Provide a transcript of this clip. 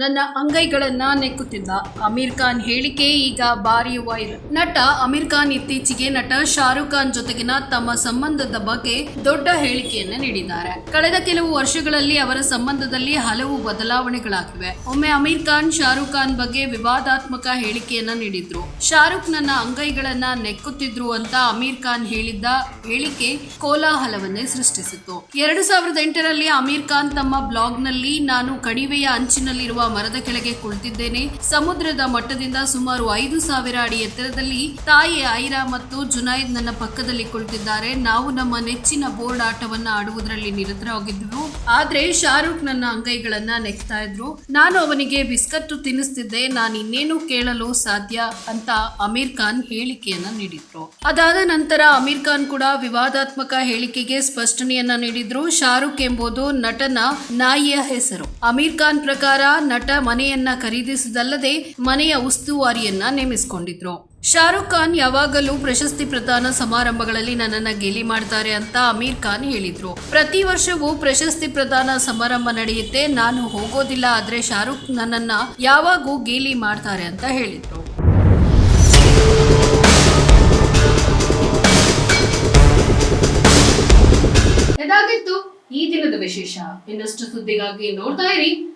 ನನ್ನ ಅಂಗೈಗಳನ್ನ ನೆಕ್ಕುತ್ತಿದ್ದ. ಅಮೀರ್ ಖಾನ್ ಹೇಳಿಕೆ ಈಗ ಭಾರಿ ವೈರಲ್. ನಟ ಅಮೀರ್ ಖಾನ್ ಇತ್ತೀಚೆಗೆ ನಟ ಶಾರುಖ್ ಖಾನ್ ಜೊತೆಗಿನ ತಮ್ಮ ಸಂಬಂಧದ ಬಗ್ಗೆ ದೊಡ್ಡ ಹೇಳಿಕೆಯನ್ನ ನೀಡಿದ್ದಾರೆ. ಕಳೆದ ಕೆಲವು ವರ್ಷಗಳಲ್ಲಿ ಅವರ ಸಂಬಂಧದಲ್ಲಿ ಹಲವು ಬದಲಾವಣೆಗಳಾಗಿವೆ. ಒಮ್ಮೆ ಅಮೀರ್ ಖಾನ್ ಶಾರುಖ್ ಖಾನ್ ಬಗ್ಗೆ ವಿವಾದಾತ್ಮಕ ಹೇಳಿಕೆಯನ್ನ ನೀಡಿದ್ರು. ಶಾರುಖ್ ನನ್ನ ಅಂಗೈಗಳನ್ನ ನೆಕ್ಕುತ್ತಿದ್ರು ಅಂತ ಅಮೀರ್ ಖಾನ್ ಹೇಳಿದ್ದ ಹೇಳಿಕೆ ಕೋಲಾಹಲವನ್ನೇ ಸೃಷ್ಟಿಸಿತು ಎರಡು ಸಾವಿರದ ಎಂಟರಲ್ಲಿ ಅಮೀರ್ ಖಾನ್ ತಮ್ಮ ಬ್ಲಾಗ್ನಲ್ಲಿ, ನಾನು ಕಣಿವೆಯ ಅಂಚಿನಲ್ಲಿರುವ ಮರದ ಕೆಳಗೆ ಕುಳಿತಿದ್ದೇನೆ. ಸಮುದ್ರದ ಮಟ್ಟದಿಂದ ಸುಮಾರು ಐದು ಸಾವಿರ ಅಡಿ ಎತ್ತರದಲ್ಲಿ ತಾಯಿ ಐರಾ ಮತ್ತು ಜುನೈದ್ ನನ್ನ ಪಕ್ಕದಲ್ಲಿ ಕುಳಿತಿದ್ದಾರೆ. ನಾವು ನಮ್ಮ ನೆಚ್ಚಿನ ಬೋರ್ಡ್ ಆಟವನ್ನ ಆಡುವುದರಲ್ಲಿ ನಿರತರಾಗಿದ್ವು ಆದ್ರೆ ಶಾರುಖ್ ನನ್ನ ಅಂಗೈಗಳನ್ನ ನೆಕ್ತಾ ಇದ್ರು. ನಾನು ಅವನಿಗೆ ಬಿಸ್ಕತ್ತು ತಿನ್ನಿಸ್ತಿದ್ದೆ. ನಾನು ಇನ್ನೇನು ಕೇಳಲು ಸಾಧ್ಯ ಅಂತ ಅಮೀರ್ ಖಾನ್ ಹೇಳಿಕೆಯನ್ನ ನೀಡಿದ್ರು. ಅದಾದ ನಂತರ ಅಮೀರ್ ಖಾನ್ ಕೂಡ ವಿವಾದಾತ್ಮಕ ಹೇಳಿಕೆಗೆ ಸ್ಪಷ್ಟನೆಯನ್ನ ನೀಡಿದ್ರು. ಶಾರುಖ್ ಎಂಬುದು ನಟನ ನಾಯಿಯ ಹೆಸರು. ಅಮೀರ್ ಖಾನ್ ಪ್ರಕಾರ ನಟ ಮನೆಯನ್ನ ಖರೀದಿಸುವುದಲ್ಲದೆ ಮನೆಯ ಉಸ್ತುವಾರಿಯನ್ನ ನೇಮಿಸಿಕೊಂಡಿದ್ರು. ಶಾರುಖ್ ಖಾನ್ ಯಾವಾಗಲೂ ಪ್ರಶಸ್ತಿ ಪ್ರದಾನ ಸಮಾರಂಭಗಳಲ್ಲಿ ನನ್ನನ್ನ ಗೇಲಿ ಮಾಡ್ತಾರೆ ಅಂತ ಅಮೀರ್ ಖಾನ್ ಹೇಳಿದ್ರು. ಪ್ರತಿ ವರ್ಷವೂ ಪ್ರಶಸ್ತಿ ಪ್ರದಾನ ಸಮಾರಂಭ ನಡೆಯುತ್ತೆ, ನಾನು ಹೋಗೋದಿಲ್ಲ, ಆದ್ರೆ ಶಾರುಖ್ ನನ್ನನ್ನ ಯಾವಾಗೂ ಗೇಲಿ ಮಾಡ್ತಾರೆ ಅಂತ ಹೇಳಿದ್ರು. ಇದಾಗಿತ್ತು ಈ ದಿನದ ವಿಶೇಷ ಇನ್ನಷ್ಟು ಸುದ್ದಿಗಾಗಿ ನೋಡ್ತಾ ಇರಿ.